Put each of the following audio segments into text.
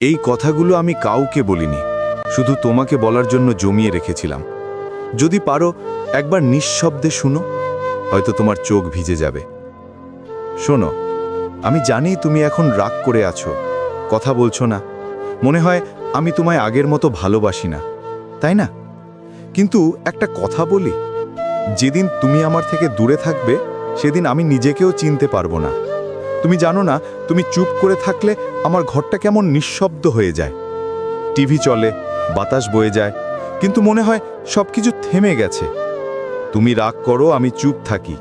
এই কথাগুলো আমি কাউকে বলিনি, শুধু তোমাকে বলার জন্য জমিয়ে রেখেছিলাম। যদি পারো, একবার নিঃশব্দে শুনো, হয়তো তোমার চোখ ভিজে যাবে। শোনো, আমি জানি তুমি এখন রাগ করে আছো, কথা বলছো না। মনে হয় আমি তোমায় আগের মতো ভালোবাসি না, তাই না? কিন্তু একটা কথা বলি, যেদিন তুমি আমার থেকে দূরে থাকবে, সেদিন আমি নিজেকেও চিনতে পারব না। তুমি জানো না, তুমি চুপ করে থাকলে আমার ঘরটা কেমন নিঃশব্দ হয়ে যায়। টিভি চলে, বাতাস বয়ে যায়, কিন্তু মনে হয় সব কিছু থেমে গেছে। তুমি রাগ করো, আমি চুপ থাকি।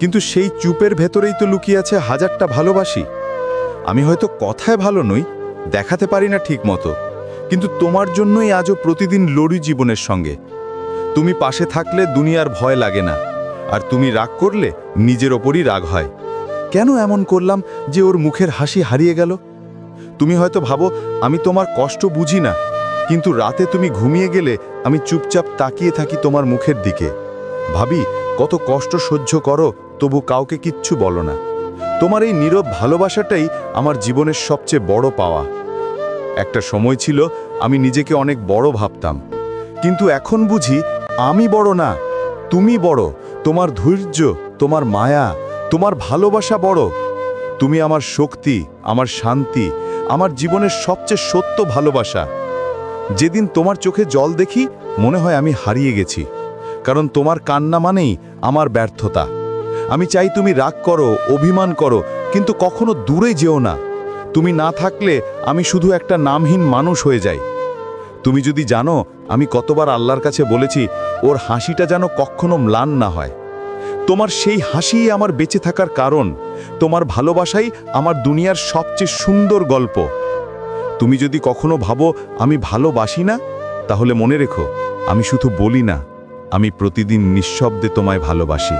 কিন্তু সেই চুপের ভেতরেই তো লুকিয়ে আছে হাজারটা ভালোবাসি। আমি হয়তো কথায় ভালো নই, দেখাতে পারি না ঠিক মতো কিন্তু তোমার জন্যই আজও প্রতিদিন লড়ি জীবনের সঙ্গে। তুমি পাশে থাকলে দুনিয়ার ভয় লাগে না, আর তুমি রাগ করলে নিজের ওপরই রাগ হয়। কেন এমন করলাম যে ওর মুখের হাসি হারিয়ে গেল? তুমি হয়তো ভাবো, আমি তোমার কষ্ট বুঝি না, কিন্তু রাতে তুমি ঘুমিয়ে গেলে আমি চুপচাপ তাকিয়ে থাকি তোমার মুখের দিকে। ভাবি, কত কষ্ট সহ্য করো, তবু কাউকে কিচ্ছু বলো না। তোমার এই নীরব ভালোবাসাটাই আমার জীবনের সবচেয়ে বড় পাওয়া। একটা সময় ছিল, আমি নিজেকে অনেক বড় ভাবতাম। কিন্তু এখন বুঝি, আমি বড় না, তুমি বড়, তোমার ধৈর্য, তোমার মায়া তোমার ভালোবাসা বড়। তুমি আমার শক্তি, আমার শান্তি, আমার জীবনের সবচেয়ে সত্য ভালোবাসা। যেদিন তোমার চোখে জল দেখি, মনে হয় আমি হারিয়ে গেছি। কারণ তোমার কান্না মানেই আমার ব্যর্থতা। আমি চাই তুমি রাগ করো, অভিমান করো, কিন্তু কখনো দূরে যেও না। তুমি না থাকলে আমি শুধু একটা নামহীন মানুষ হয়ে যাই। তুমি যদি জানো, আমি কতবার আল্লাহর কাছে বলেছি, ওর হাসিটা যেন কখনো ম্লান না হয়। তোমার সেই হাসিই আমার বেঁচে থাকার কারণ, তোমার ভালোবাসাই আমার দুনিয়ার সবচেয়ে সুন্দর গল্প। তুমি যদি কখনো ভাবো আমি ভালোবাসি না, তাহলে মনে রেখো, আমি শুধু বলি না, আমি প্রতিদিন নিঃশব্দে তোমায় ভালোবাসি।